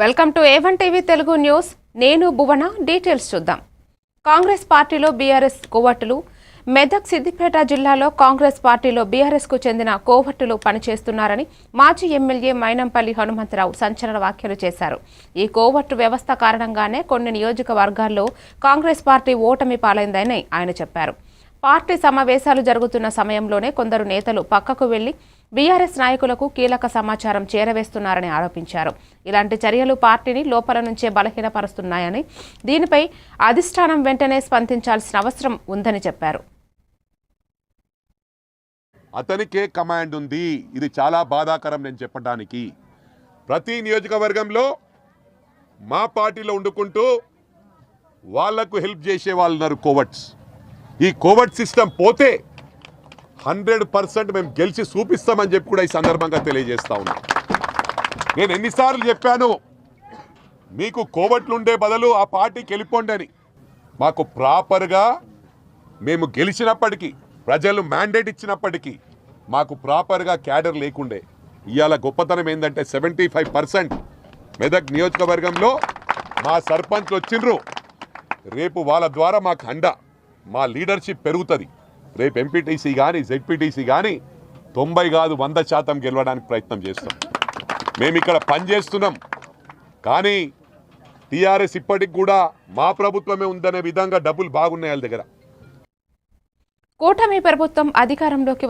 Welcome to A one TV Telugu news. నేను Bhuvana. Details చూద్దాం. కాంగ్రెస్ పార్టీలో బీఆర్ఎస్ కోవట్టులు మెదక్ సిద్దిపేట జిల్లాలో కాంగ్రెస్ పార్టీలో బీఆర్ఎస్కు చెందిన కోవట్టులు పనిచేస్తున్నారని మాజీ ఎమ్మెల్యే మైనంపల్లి హనుమంతరావు సంచలన వ్యాఖ్యలు చేశారు. ఈ కోవట్టు వ్యవస్థ కారణంగానే కొన్ని నియోజకవర్గాల్లో కాంగ్రెస్ పార్టీ ఓటమి పాలైందని ఆయన చెప్పారు. పార్టీ సమావేశాలు జరుగుతున్న సమయంలోనే కొందరు నేతలు పక్కకు వెళ్ళి బీఆర్ఎస్ నాయకులకు కీలక సమాచారం చేరవేస్తున్నారని ఆరోపించారు. ఇలాంటి చర్యలు పార్టీని లోపల నుంచే బలహీనపరుస్తున్నాయని దీనిపై అధిష్టానం వెంటనే స్పందించాల్సిన అవసరం ఉందని చెప్పారు. అతనికే కమాండ్ ఉంది. ఇది చాలా బాధాకరం నేను చెప్పడానికి ప్రతి నియోజకవర్గంలో మా పార్టీలో వండుకుంటూ వాళ్ళకు హెల్ప్ చేసే వాళ్ళు ఉన్నారు కోవట్స్ ఈ కోవిడ్ సిస్టమ్ పోతే హండ్రెడ్ పర్సెంట్ మేము గెలిచి చూపిస్తామని చెప్పి కూడా ఈ సందర్భంగా తెలియజేస్తా ఉన్నాం. నేను ఎన్నిసార్లు చెప్పాను మీకు కోవట్లు ఉండే బదులు ఆ పార్టీకి వెళ్ళిపోండి అని. మాకు ప్రాపర్గా మేము గెలిచినప్పటికీ ప్రజలు మ్యాండేట్ ఇచ్చినప్పటికీ మాకు ప్రాపర్గా క్యాడర్ లేకుండే. ఇవాళ గొప్పతనం ఏంటంటే సెవెంటీ ఫైవ్ పర్సెంట్ మెదక్ నియోజకవర్గంలో మా సర్పంచ్లు వచ్చిండ్రు. రేపు వాళ్ళ ద్వారా మాకు అండ. మా లీడర్షిప్ పెరుగుతుంది. రేపు ఎంపీటీసీ కానీ జెడ్పీటీసీ కానీ తొంభై కాదు వంద శాతం గెలవడానికి ప్రయత్నం చేస్తాం. మేము ఇక్కడ పనిచేస్తున్నాం కానీ టీఆర్ఎస్ ఇప్పటికి కూడా మా ప్రభుత్వమే ఉందనే విధంగా డబ్బులు బాగున్నాయి వాళ్ళ దగ్గర. కూటమి ప్రభుత్వం అధికారంలోకి